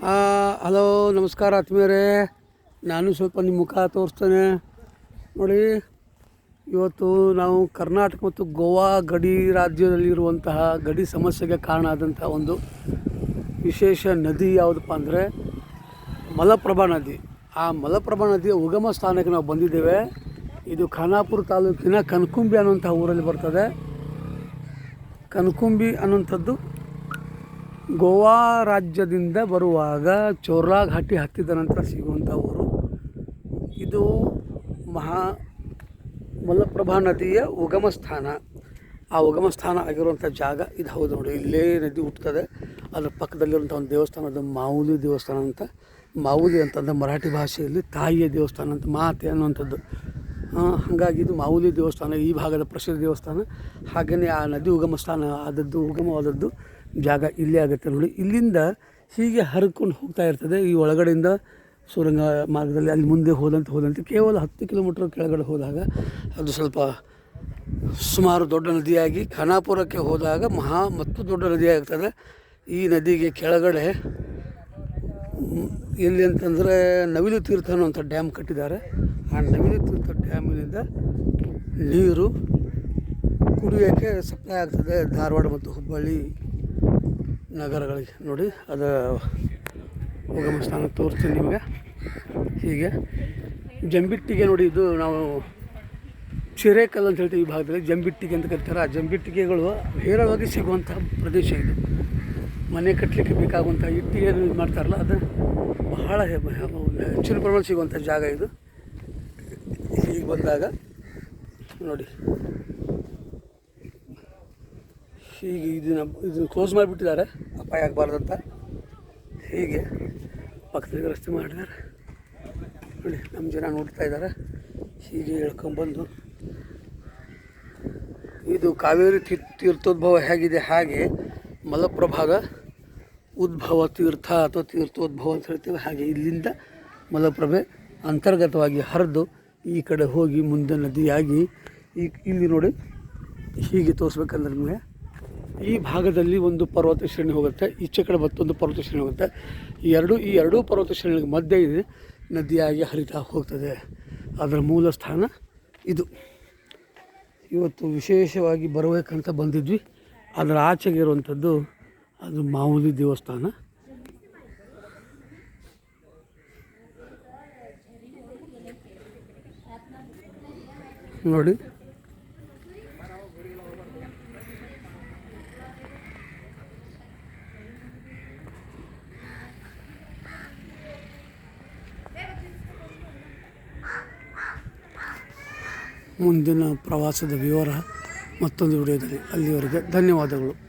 Hello, ನಮಸ್ಕಾರ ಆತ್ಮೀಯರೇ. ನಾನು ಸ್ವಲ್ಪ ನಿಮ್ಮ ಮುಖ ತೋರಿಸ್ತೇನೆ. ನೋಡಿ, ಇವತ್ತು ನಾವು ಕರ್ನಾಟಕ ಮತ್ತು ಗೋವಾ ಗಡಿ ರಾಜ್ಯದಲ್ಲಿರುವಂತಹ ಗಡಿ ಸಮಸ್ಯೆಗೆ ಕಾರಣ ಆದಂತಹ ಒಂದು ವಿಶೇಷ ನದಿ ಯಾವುದಪ್ಪ ಅಂದರೆ ಮಲಪ್ರಭಾ ನದಿ. ಆ ಮಲಪ್ರಭಾ ನದಿಯ ಉಗಮ ಸ್ಥಾನಕ್ಕೆ ನಾವು ಬಂದಿದ್ದೇವೆ. ಇದು ಖಾನಾಪುರ ತಾಲೂಕಿನ ಕನಕುಂಬಿ ಅನ್ನುವಂಥ ಊರಲ್ಲಿ ಬರ್ತದೆ. ಕನಕುಂಬಿ ಅನ್ನುವಂಥದ್ದು ಗೋವಾ ರಾಜ್ಯದಿಂದ ಬರುವಾಗ ಚೋರ್ಲಾ ಘಾಟಿ ಹತ್ತಿದ ನಂತರ ಸಿಗುವಂಥ ಊರು. ಇದು ಮಹಾ ಮಲಪ್ರಭಾ ನದಿಯ ಉಗಮ ಸ್ಥಾನ ಆ ಉಗಮ ಸ್ಥಾನ ಆಗಿರುವಂಥ ಜಾಗ ಇದು ಹೌದು ನೋಡಿ, ಇಲ್ಲೇ ನದಿ ಹುಟ್ಟುತ್ತದೆ ಅದ್ರ ಪಕ್ಕದಲ್ಲಿರುವಂಥ ಒಂದು ದೇವಸ್ಥಾನ, ಅದು ಮಾವುಲಿ ದೇವಸ್ಥಾನ ಅಂತ. ಮಾವುಲಿ ಅಂತಂದ್ರೆ ಮರಾಠಿ ಭಾಷೆಯಲ್ಲಿ ತಾಯಿಯ ದೇವಸ್ಥಾನ ಅಂತ, ಮಾತೆ ಅನ್ನುವಂಥದ್ದು. ಹಾಗಾಗಿ ಇದು ಮಾವುಲಿ ದೇವಸ್ಥಾನ, ಈ ಭಾಗದ ಪ್ರಸಿದ್ಧ ದೇವಸ್ಥಾನ. ಹಾಗೆಯೇ ಆ ನದಿ ಉಗಮ ಸ್ಥಾನ ಆದದ್ದು, ಉಗಮವಾದದ್ದು ಜಾಗ ಇಲ್ಲೇ ಆಗುತ್ತೆ ನೋಡಿ. ಇಲ್ಲಿಂದ ಹೀಗೆ ಹರ್ಕೊಂಡು ಹೋಗ್ತಾ ಇರ್ತದೆ. ಈ ಒಳಗಡೆಯಿಂದ ಸುರಂಗ ಮಾರ್ಗದಲ್ಲಿ ಅಲ್ಲಿ ಮುಂದೆ ಹೋದಂತೆ ಹೋದಂತೆ ಕೇವಲ ಹತ್ತು ಕಿಲೋಮೀಟ್ರ್ ಕೆಳಗಡೆ ಹೋದಾಗ ಅದು ಸ್ವಲ್ಪ ಸುಮಾರು ದೊಡ್ಡ ನದಿಯಾಗಿ ಖಾನಾಪುರಕ್ಕೆ ಹೋದಾಗ ಮಹಾ ಮತ್ತು ದೊಡ್ಡ ನದಿಯಾಗ್ತದೆ. ಈ ನದಿಗೆ ಕೆಳಗಡೆ ಎಲ್ಲಿ ಅಂತಂದರೆ ನವಿಲು ತೀರ್ಥ ಅನ್ನುವಂಥ ಡ್ಯಾಮ್ ಕಟ್ಟಿದ್ದಾರೆ. ಆ ನವಿಲು ತೀರ್ಥ ಡ್ಯಾಮಿನಿಂದ ನೀರು ಕುಡಿಯೋಕ್ಕೆ ಸಪ್ಲೈ ಆಗ್ತದೆ. ಧಾರವಾಡ ಮತ್ತು ಹುಬ್ಬಳ್ಳಿ ನಗರಗಳಿಗೆ ನೋಡಿ ಅದು ಉಗಮ ಸ್ಥಾನ ತೋರಿಸ್ತೀನಿ ನಿಮಗೆ. ಹೀಗೆ ಜಂಬಿಟ್ಟಿಗೆ ನೋಡಿ ಇದು ನಾವು ಚಿರೇಕಲ್ ಅಂತ ಹೇಳ್ತೀವಿ ಈ ಭಾಗದಲ್ಲಿ. ಜಂಬಿಟ್ಟಿಗೆ ಅಂತ ಕರೀತಾರೆ. ಆ ಜಂಬಿಟ್ಟಿಗೆಗಳು ಹೇರಳವಾಗಿ ಸಿಗುವಂಥ ಪ್ರದೇಶ ಇದು. ಮನೆ ಕಟ್ಟಲಿಕ್ಕೆ ಬೇಕಾಗುವಂಥ ಇಟ್ಟಿಗೆ ಇದು ಮಾಡ್ತಾರಲ್ಲ, ಅದು ಬಹಳ ಹೆಚ್ಚಿನ ಪ್ರಮಾಣ ಸಿಗುವಂಥ ಜಾಗ ಇದು. ಈಗ ಬಂದಾಗ ನೋಡಿ. ಹೀಗೆ ಇದನ್ನ ಇದನ್ನು ಕ್ಲೋಸ್ ಮಾಡಿಬಿಟ್ಟಿದ್ದಾರೆ. ಅಪಾಯ ಆಗಬಾರ್ದಂತ. ಹೀಗೆ ಪಕ್ಕದಲ್ಲಿ ರಸ್ತೆ ಮಾಡಿದ್ದಾರೆ. ನೋಡಿ ನಮ್ಮ ಜನ ನೋಡ್ತಾ ಇದ್ದಾರೆ. ಹೀಗೆ ಹೇಳ್ಕೊಂಬಂದು ಇದು ಕಾವೇರಿ ತೀರ್ ತೀರ್ಥೋದ್ಭವ ಹೇಗಿದೆ ಹಾಗೆ ಮಲಪ್ರಭಾದ ಉದ್ಭವ ತೀರ್ಥ ಅಥವಾ ತೀರ್ಥೋದ್ಭವ ಅಂತ ಹೇಳ್ತೀವಿ ಹಾಗೆ ಇಲ್ಲಿಂದ ಮಲಪ್ರಭೆ ಅಂತರ್ಗತವಾಗಿ ಹರಿದು ಈ ಕಡೆ ಹೋಗಿ ಮುಂದೆ ನದಿಯಾಗಿ ಈ ಇಲ್ಲಿ ನೋಡಿ ಹೀಗೆ ತೋರಿಸ್ಬೇಕಂದ್ರೆ ನಿಮಗೆ ಈ ಭಾಗದಲ್ಲಿ ಒಂದು ಪರ್ವತ ಶ್ರೇಣಿ ಹೋಗುತ್ತೆ, ಈಚೆ ಕಡೆ ಮತ್ತೊಂದು ಪರ್ವತ ಶ್ರೇಣಿ ಹೋಗುತ್ತೆ. ಈ ಎರಡು, ಈ ಎರಡೂ ಪರ್ವತ ಶ್ರೇಣಿಗಳ ಮಧ್ಯೆ ಇದೆ, ನದಿಯಾಗಿ ಹರಿತಾ ಹೋಗ್ತದೆ. ಅದರ ಮೂಲ ಸ್ಥಾನ ಇದು. ಇವತ್ತು ವಿಶೇಷವಾಗಿ ಬರಬೇಕಂತ ಬಂದಿದ್ವಿ. ಅದರ ಆಚೆಗೆ ಇರುವಂಥದ್ದು ಅದು ಮಾಮೂಲಿ ದೇವಸ್ಥಾನ. ನೋಡಿ. ಮುಂದಿನ ಪ್ರವಾಸದ ವಿವರ ಮತ್ತೊಂದು ವಿಡಿಯೋದಲ್ಲಿ. ಅಲ್ಲಿವರೆಗೆ ಧನ್ಯವಾದಗಳು.